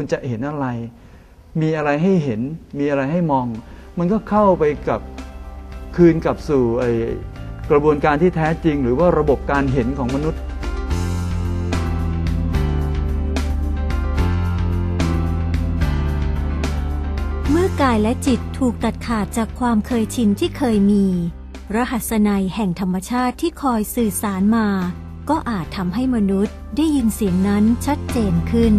คุณจะเห็นอะไร มีอะไรให้เห็น มีอะไรให้มอง มันก็เข้าไปกับคืนกลับสู่ไอ้กระบวนการที่แท้จริง หรือว่าระบบการเห็นของมนุษย์ เมื่อกายและจิตถูกตัดขาดจากความเคยชินที่เคยมี รหัสนัยแห่งธรรมชาติที่คอยสื่อสารมา ก็อาจทำให้มนุษย์ได้ยินเสียงนั้นชัดเจนขึ้น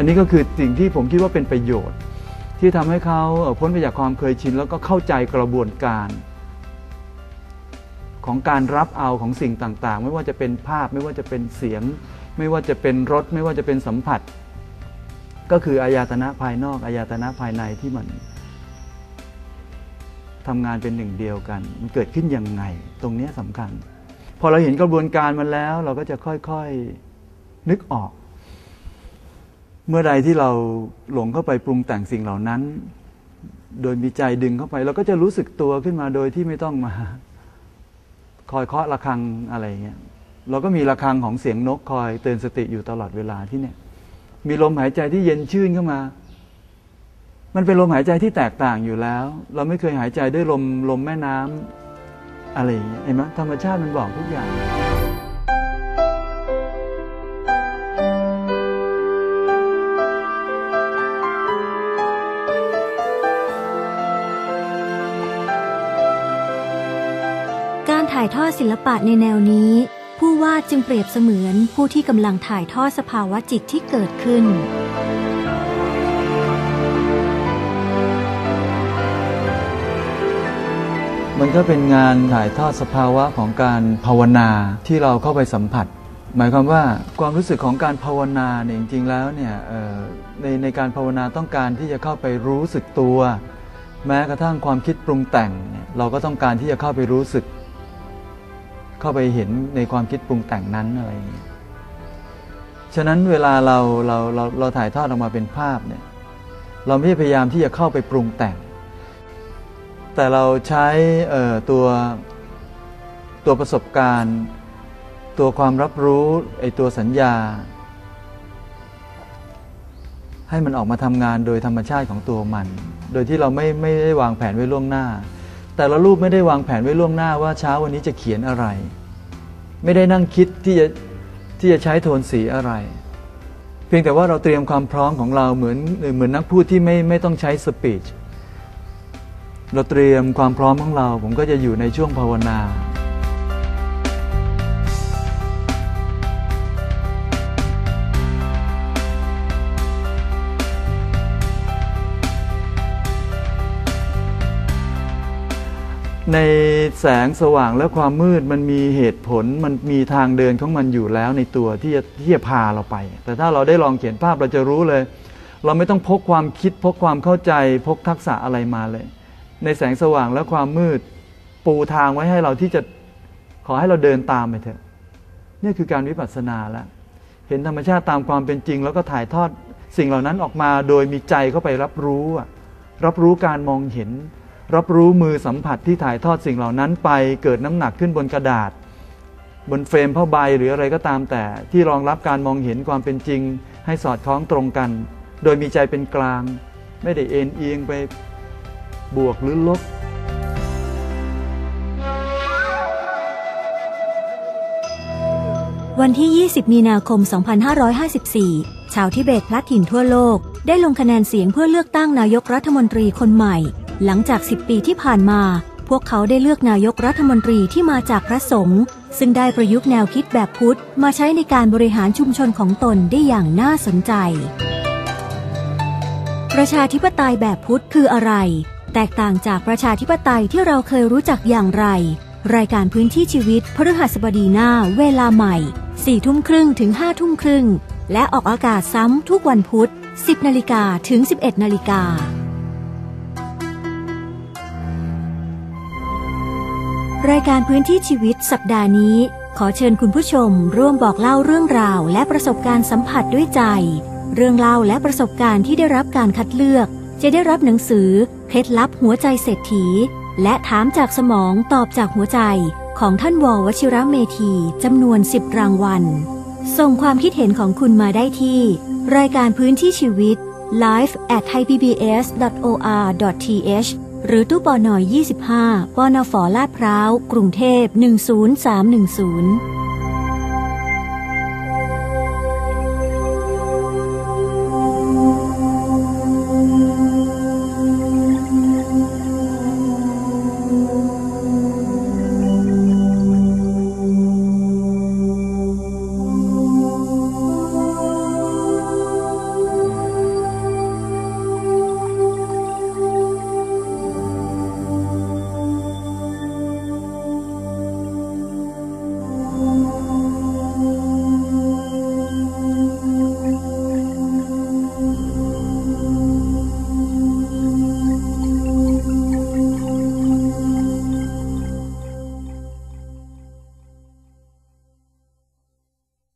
อันนี้ก็คือสิ่งที่ผมคิดว่าเป็นประโยชน์ ที่ทำให้เขาพ้นไปจากความเคยชิน แล้วก็เข้าใจกระบวนการ ของการรับเอาของสิ่งต่างๆ ไม่ว่าจะเป็นภาพไม่ว่าจะเป็นเสียง ไม่ว่าจะเป็นรสไม่ว่าจะเป็นสัมผัส ก็คืออายตนะภายนอกอายตนะภายในที่มันทำงานเป็นหนึ่งเดียวกัน มันเกิดขึ้นยังไง ตรงนี้สำคัญ พอเราเห็นกระบวนการมันแล้ว เราก็จะค่อยๆนึกออก เมื่อใดที่เราหลงเข้าไปปรุงแต่งสิ่งเหล่านั้น โดยมีใจดึงเข้าไป เราก็จะรู้สึกตัวขึ้นมาโดยที่ไม่ต้องมา คอยเคาะระฆังอะไรเงี้ยเราก็มีระฆังของเสียงนกคอยเตือนสติอยู่ตลอดเวลาที่เนี่ย มีลมหายใจที่เย็นชื่นเข้ามา มันเป็นลมหายใจที่แตกต่างอยู่แล้ว เราไม่เคยหายใจด้วยลมลมแม่น้ำอะไรอย่างเงี้ยเห็นไหมธรรมชาติมันบอกทุกอย่าง ถ่ายทอดศิลปะในแนวนี้ ผู้วาดจึงเปรียบเสมือนผู้ที่กำลังถ่ายทอดสภาวะจิตที่เกิดขึ้น มันก็เป็นงานถ่ายทอดสภาวะของการภาวนาที่เราเข้าไปสัมผัส หมายความว่าความรู้สึกของการภาวนาเนี่ยจริงๆแล้วเนี่ยในในการภาวนาต้องการที่จะเข้าไปรู้สึกตัว แม้กระทั่งความคิดปรุงแต่งเเราก็ต้องการที่จะเข้าไปรู้สึก เข้าไปเห็นในความคิดปรุงแต่งนั้นอะไรอย่างเงี้ยฉะนั้นเวลาเราเราเราเราถ่ายทอดออกมาเป็นภาพเนี่ยเราไม่พยายามที่จะเข้าไปปรุงแต่ง แต่เราใช้ตัวตัวประสบการณ์ ตัวความรับรู้ไอตัวสัญญา ให้มันออกมาทำงานโดยธรรมชาติของตัวมัน โดยที่เราไม่ไม่ได้วางแผนไว้ล่วงหน้า แต่ละรูปไม่ได้วางแผนไว้ล่วงหน้าว่าเช้าวันนี้จะเขียนอะไร ไม่ได้นั่งคิดที่จะที่จะใช้โทนสีอะไร เพียงแต่ว่าเราเตรียมความพร้อมของเราเหมือนเหมือนนักพูดที่ไม่ไม่ต้องใช้สปีชเราเตรียมความพร้อมของเรา ผมก็จะอยู่ในช่วงภาวนา ในแสงสว่างและความมืดมันมีเหตุผลมันมีทางเดินของมันอยู่แล้วในตัวที่จะที่จะพาเราไป แต่ถ้าเราได้ลองเขียนภาพเราจะรู้เลย เราไม่ต้องพกความคิดพกความเข้าใจพกทักษะอะไรมาเลย ในแสงสว่างและความมืดปูทางไว้ให้เราที่จะขอให้เราเดินตามไปเถอะนี่คือการวิปัสสนาแล้วเห็นธรรมชาติตามความเป็นจริง แล้วก็ถ่ายทอดสิ่งเหล่านั้นออกมาโดยมีใจเข้าไปรับรู้รับรู้การมองเห็น รับรู้มือสัมผัสที่ถ่ายทอดสิ่งเหล่านั้นไปเกิดน้ำหนักขึ้นบนกระดาษ บนเฟรมผ้าใบหรืออะไรก็ตามแต่ ที่รองรับการมองเห็นความเป็นจริง ให้สอดคล้องตรงกัน โดยมีใจเป็นกลาง ไม่ได้เอ็นเอียงไปบวกหรือลบวันที่ 20 มีนาคม 2554 ชาวทิเบตพลัดถิ่นทั่วโลก ได้ลงคะแนนเสียงเพื่อเลือกตั้งนายกรัฐมนตรีคนใหม่ หลังจาก 10 ปีที่ผ่านมา พวกเขาได้เลือกนายกรัฐมนตรีที่มาจากพระสงฆ์ซึ่งได้ประยุกต์แนวคิดแบบพุทธ มาใช้ในการบริหารชุมชนของตนได้อย่างน่าสนใจ ประชาธิปไตยแบบพุทธคืออะไร แตกต่างจากประชาธิปไตยที่เราเคยรู้จักอย่างไร รายการพื้นที่ชีวิตพฤหัสบดีหน้า เวลาใหม่4ทุ่มครึ่งถึง5ทุ่มครึ่งและออกอากาศซ้ำทุกวันพุธ 10 นาฬิกาถึง 11 นาฬิกา รายการพื้นที่ชีวิตสัปดาห์นี้ ขอเชิญคุณผู้ชมร่วมบอกเล่าเรื่องราว และประสบการณ์สัมผัสด้วยใจ เรื่องเล่าและประสบการณ์ที่ได้รับการคัดเลือก จะได้รับหนังสือเคล็ดลับหัวใจเศรษฐี และถามจากสมองตอบจากหัวใจ ของท่านววชิระเมธีจำนวน 10 รางวัล ส่งความคิดเห็นของคุณมาได้ที่ รายการพื้นที่ชีวิต life at thaipbs.or.th หรือตู้ปอนอย25ปอนอฝอลาดพร้าว กรุงเทพ 10310